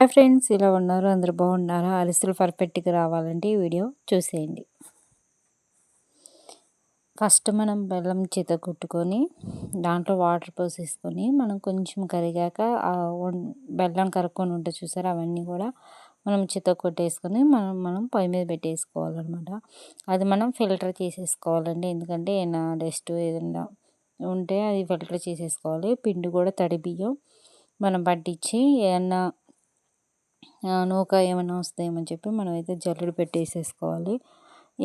Hi friends ఇలా ఉన్నారు? అందరు బాగున్నారా? అరిసెలు పర్ఫెక్ట్గా రావాలంటే ఈ వీడియో చూసేయండి. ఫస్ట్ మనం బెల్లం చేత కొట్టుకొని దాంట్లో వాటర్ పోసేసుకొని మనం కొంచెం కరిగాక బెల్లం కరుక్కొని ఉంటే చూసారు? అవన్నీ కూడా మనం చిత కొట్టేసుకొని మనం మనం పొయ్యి మీద పెట్టేసుకోవాలన్నమాట. అది మనం ఫిల్టర్ చేసేసుకోవాలండి. ఎందుకంటే ఏమైనా డస్ట్ ఏదైనా ఉంటే అది ఫిల్టర్ చేసేసుకోవాలి. పిండి కూడా తడి బియ్యం మనం పట్టించి ఏమన్నా నూక ఏమైనా వస్తాయేమో అని చెప్పి మనమైతే జల్లెడ పెట్టేసేసుకోవాలి.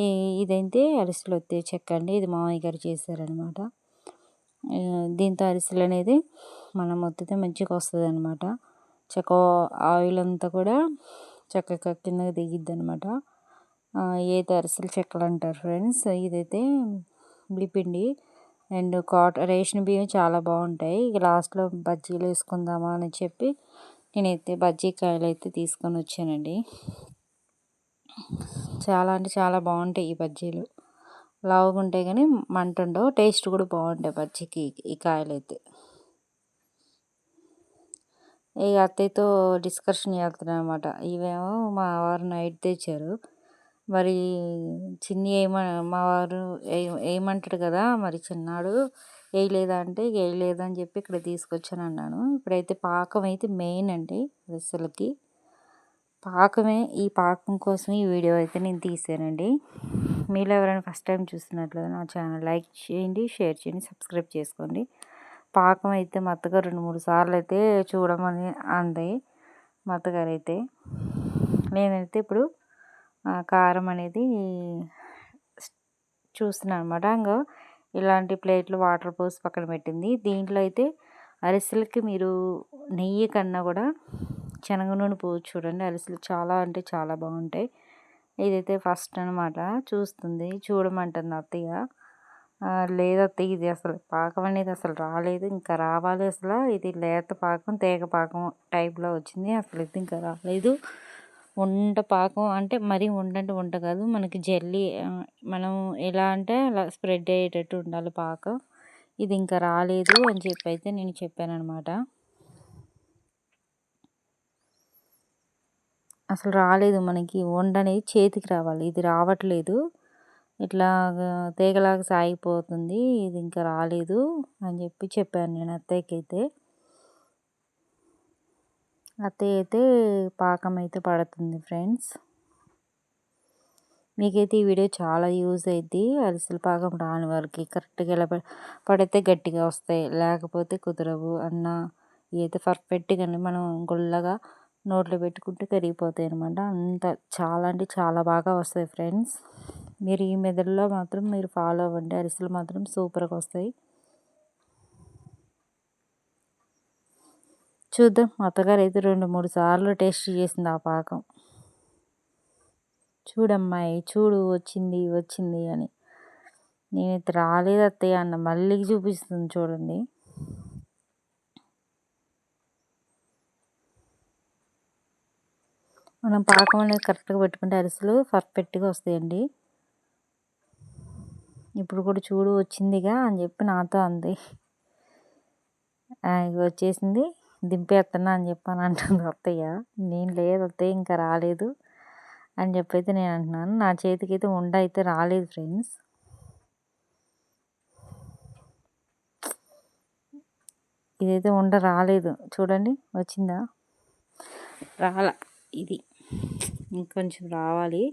ఈ ఇదైతే అరిసెలు వస్తే చెక్క అండి. ఇది మామయ్య గారు చేశారనమాట దీంతో అరిసెలు అనేది మనం వత్తితే మంచిగా వస్తుంది అనమాట చెక్క ఆయిల్ అంతా కూడా చక్కగా కిందకి దిగిద్ది అనమాట ఏది అరిసెలు చెక్కలు అంటారు ఫ్రెండ్స్. ఇదైతే బిపిండి అండ్ కాట రేషన్ బియ్యం చాలా బాగుంటాయి. ఇక లాస్ట్లో బజ్జీలు వేసుకుందామా అని చెప్పి నేనైతే బజ్జీ కాయలు అయితే తీసుకొని వచ్చానండి. చాలా అంటే చాలా బాగుంటాయి ఈ బజ్జీలు. లావుగా ఉంటాయి కానీ మంట ఉండవు. టేస్ట్ కూడా బాగుంటాయి బజ్జీకి ఈ కాయలు అయితే ఈ అత్తయ్యతో డిస్కషన్ చేస్తున్నాను అనమాట ఇవేమో మా వారు నైట్ తెచ్చారు. మరి చిన్ని ఏమ మా వారు ఏమంటాడు కదా మరి చిన్నాడు వేయలేదా అంటే వేయలేదు అని చెప్పి ఇక్కడ తీసుకొచ్చాను అన్నాను. ఇప్పుడైతే పాకం అయితే మెయిన్ అండి అసలుకి పాకమే ఈ పాకం కోసం ఈ వీడియో అయితే నేను తీసానండి. మీలో ఎవరైనా ఫస్ట్ టైం చూస్తున్నట్లయితే నా ఛానల్ లైక్ చేయండి షేర్ చేయండి సబ్స్క్రైబ్ చేసుకోండి. పాకం అయితే మా అత్తగారు రెండు మూడు సార్లు అయితే చూడమని అంది మా అత్తగారు అయితే. నేనైతే ఇప్పుడు కారం అనేది చూస్తున్నాను అనమాట ఇంకో ఇలాంటి ప్లేట్లు వాటర్ పోసి పక్కన పెట్టింది. దీంట్లో అయితే అరిసెలకి మీరు నెయ్యి కన్నా కూడా శనగ నూనె పోసి చూడండి. అరిసెలు చాలా అంటే చాలా బాగుంటాయి. ఇదైతే ఫస్ట్ అనమాట చూస్తుంది. చూడమంటుంది అత్తయ్య. లేదు అత్తయ్య ఇది అసలు పాకం అనేది అసలు రాలేదు. ఇంకా రావాలి అసలు. ఇది లేత పాకం తేగ పాకం టైప్లో వచ్చింది. అసలు ఇది ఇంకా రాలేదు. ఉండ పాకం అంటే మరీ ఉండంటే ఉండ కాదు. మనకి జల్లీ మనం ఎలా అంటే అలా స్ప్రెడ్ అయ్యేటట్టు ఉండాలి పాకం. ఇది ఇంకా రాలేదు అని చెప్పి అయితే నేను చెప్పాను అనమాట అసలు రాలేదు మనకి. వండ అనేది చేతికి రావాలి. ఇది రావట్లేదు. ఇట్లా తీగలాగా సాగిపోతుంది. ఇది ఇంకా రాలేదు అని చెప్పి చెప్పాను నేను అత్తయ్యకైతే. అత్తయ్య అయితే పాకం అయితే పడుతుంది ఫ్రెండ్స్. మీకైతే ఈ వీడియో చాలా యూజ్ అయింది అరిసెల పాకం రాని వారికి కరెక్ట్గా ఎలా పడితే గట్టిగా వస్తాయి. లేకపోతే కుదరవు అన్న ఇదైతే పర్ఫెక్ట్గా మనం గుల్లగా నోట్లో పెట్టుకుంటే కరిగిపోతాయి అనమాట అంత చాలా అంటే చాలా బాగా వస్తాయి ఫ్రెండ్స్. మీరు ఈ మెదడులో మాత్రం మీరు ఫాలో అవ్వండి. అరిసెలు మాత్రం సూపర్గా వస్తాయి. చూద్దాం. అత్తగారు అయితే రెండు మూడు సార్లు టేస్ట్ చేసింది ఆ పాకం. చూడమ్మాయి చూడు వచ్చింది వచ్చింది అని. నేనైతే రాలేదు అత్తయ్య అన్న మళ్ళీ చూపిస్తుంది చూడండి. మనం పాకం అనేది కరెక్ట్గా పెట్టుకుంటే అరిసెలు పర్ఫెక్ట్గా వస్తాయండి. ఇప్పుడు కూడా చూడు వచ్చిందిగా అని చెప్పి నాతో అంది. వచ్చేసింది. దింపేస్తున్నా అని చెప్పని అంటుంది అత్తయ్య. నేను లేదు అత్తయ్య ఇంకా రాలేదు అని చెప్పైతే నేను అంటున్నాను. నా చేతికి అయితే ఉండ అయితే రాలేదు ఫ్రెండ్స్. ఇదైతే ఉండ రాలేదు. చూడండి వచ్చిందా? రాల ఇది. ఇంకొంచెం రావాలి.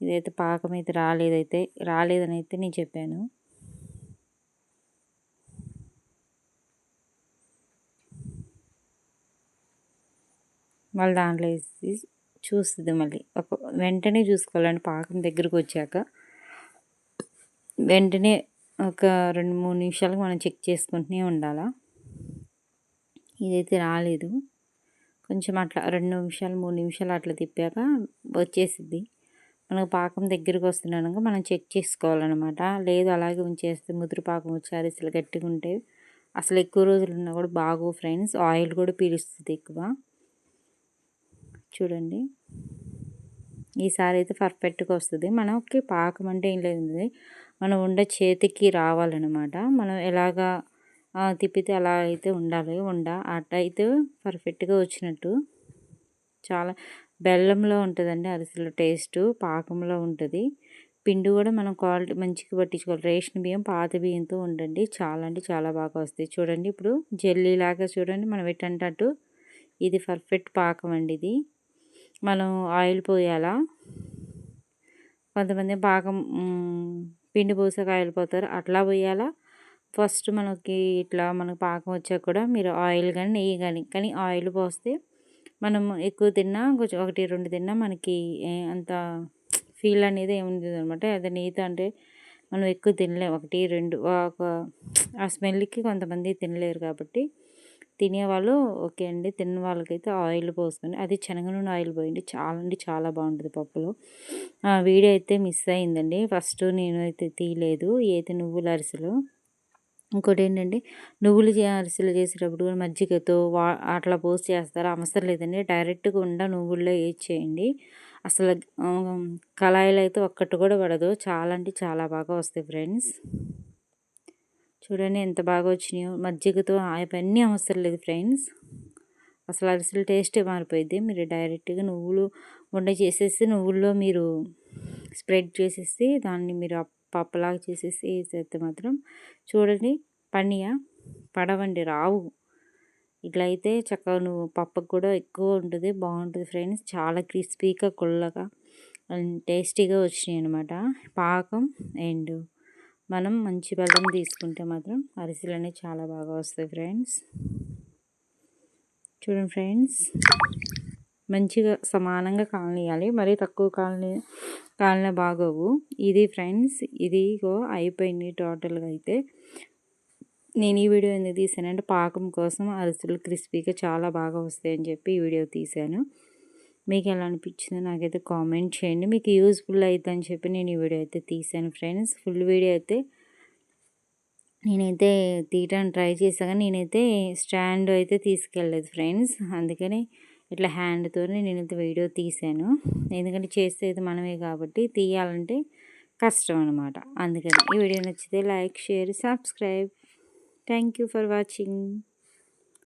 ఇదైతే పాకం అయితే రాలేదైతే రాలేదని అయితే నేను చెప్పాను. మళ్ళీ దాంట్లో వేసి చూస్తుంది మళ్ళీ. ఒక వెంటనే చూసుకోవాలండి పాకం దగ్గరకు వచ్చాక. వెంటనే ఒక రెండు మూడు నిమిషాలకు మనం చెక్ చేసుకుంటూనే ఉండాలా. ఇదైతే రాలేదు. కొంచెం అట్లా రెండు నిమిషాలు మూడు నిమిషాలు అట్లా తిప్పాక వచ్చేసిద్ది. మనకు పాకం దగ్గరకు వస్తున్నాక మనం చెక్ చేసుకోవాలన్నమాట. లేదు అలాగే ఉంచేస్తే ముదురు పాకం వచ్చి అరిసెలు గట్టిగా ఉంటే అసలు ఎక్కువ రోజులు ఉన్నా కూడా బాగో ఫ్రెండ్స్. ఆయిల్ కూడా పీలుస్తుంది ఎక్కువ. చూడండి. ఈసారి అయితే పర్ఫెక్ట్గా వస్తుంది. మనకి పాకం అంటే ఏం లేదు. మనం ఉండ చేతికి రావాలన్నమాట. మనం ఎలాగా తిప్పితే అలా అయితే ఉండాలి. ఉండ అట్ట అయితే పర్ఫెక్ట్గా వచ్చినట్టు. చాలా బెల్లంలో ఉంటుందండి అరిసెలు టేస్ట్ పాకంలో ఉంటుంది. పిండి కూడా మనం క్వాలిటీ మంచిగా పట్టించుకోవాలి. రేషన్ బియ్యం పాత బియ్యంతో ఉండండి. చాలా అంటే చాలా బాగా వస్తాయి. చూడండి ఇప్పుడు జెల్లీ లాగా చూడండి. మనం ఎట్టంటట్టు ఇది పర్ఫెక్ట్ పాకం అండి ఇది. మనం ఆయిల్ పోయాలా? కొంతమంది పాకం పిండి పోసాక ఆయిల్ పోతారు. అట్లా పోయాలా? ఫస్ట్ మనకి ఇట్లా మనకు పాకం వచ్చాక కూడా మీరు ఆయిల్ కానీ నెయ్యి కానీ కానీ ఆయిల్ పోస్తే మనం ఎక్కువ తిన్నా కొంచెం ఒకటి రెండు తిన్నా మనకి అంత ఫీల్ అనేది ఏముంది అనమాట అదే నెయ్యితో అంటే మనం ఎక్కువ తినలేము ఒకటి రెండు ఒక ఆ స్మెల్కి కొంతమంది తినలేరు కాబట్టి తినేవాళ్ళు ఓకే అండి. తిన్న వాళ్ళకైతే ఆయిల్ పోసుకొని అది శనగ నూనె ఆయిల్ పోయండి చాలా అంటే చాలా బాగుంటుంది పప్పులో. వీడియో అయితే మిస్ అయిందండి. ఫస్ట్ నేను అయితే తీయలేదు. ఏదైతే నువ్వుల అరిసెలు? ఇంకోటి ఏంటంటే నువ్వులు అరిసెలు చేసేటప్పుడు మజ్జిగతో వా అట్లా పోస్ట్ చేస్తారు? అవసరం లేదండి. డైరెక్ట్గా ఉండ నువ్వుల్లో వేసి చేయండి. అసలు కళాయిలు అయితే ఒక్కటి కూడా పడదు. చాలా అంటే చాలా బాగా వస్తాయి ఫ్రెండ్స్. చూడండి ఎంత బాగా వచ్చినాయో. మజ్జిగతో అవన్నీ అవసరం లేదు ఫ్రెండ్స్. అసలు అరిసెల టేస్టే మారిపోయింది మీరు డైరెక్ట్గా నువ్వులు వండ చేసేసి నువ్వుల్లో మీరు స్ప్రెడ్ చేసేసి దాన్ని మీరు పప్పులాగా చేసేసి వేసేస్తే మాత్రం చూడండి పనియా? పడవండి రావు. ఇట్లా అయితే చక్కగా నువ్వు పప్పుకు కూడా ఎక్కువ ఉంటుంది. బాగుంటుంది ఫ్రెండ్స్. చాలా క్రిస్పీగా కుళ్ళగా టేస్టీగా వచ్చినాయి అనమాట పాకం అండ్ మనం మంచి బెల్లం తీసుకుంటే మాత్రం అరిసెలు అనేవి చాలా బాగా వస్తాయి ఫ్రెండ్స్. చూడండి ఫ్రెండ్స్. మంచిగా సమానంగా కాలనీయాలి. మరీ తక్కువ కాలనీ కాలన బాగోవు. ఇది ఫ్రెండ్స్ ఇదిగో అయిపోయింది టోటల్గా అయితే. నేను ఈ వీడియో ఎందుకు తీసానంటే పాకం కోసం అరిసెలు క్రిస్పీగా చాలా బాగా వస్తాయని చెప్పి ఈ వీడియో తీశాను మీకు ఎలా అనిపించిందో నాకైతే కామెంట్ చేయండి. మీకు యూస్ఫుల్ అవుతుందని చెప్పి నేను ఈ వీడియో అయితే తీసాను ఫ్రెండ్స్. ఫుల్ వీడియో అయితే నేనైతే తీయడానికి ట్రై చేశాను నేనైతే స్టాండ్ అయితే తీసుకెళ్ళలేదు ఫ్రెండ్స్. అందుకని ఇట్లా హ్యాండ్తో నేనైతే వీడియో తీసాను ఎందుకంటే చేస్తే అయితే మనమే కాబట్టి తీయాలంటే కష్టం అనమాట అందుకని ఈ వీడియో నచ్చితే like share subscribe. Thank you for watching.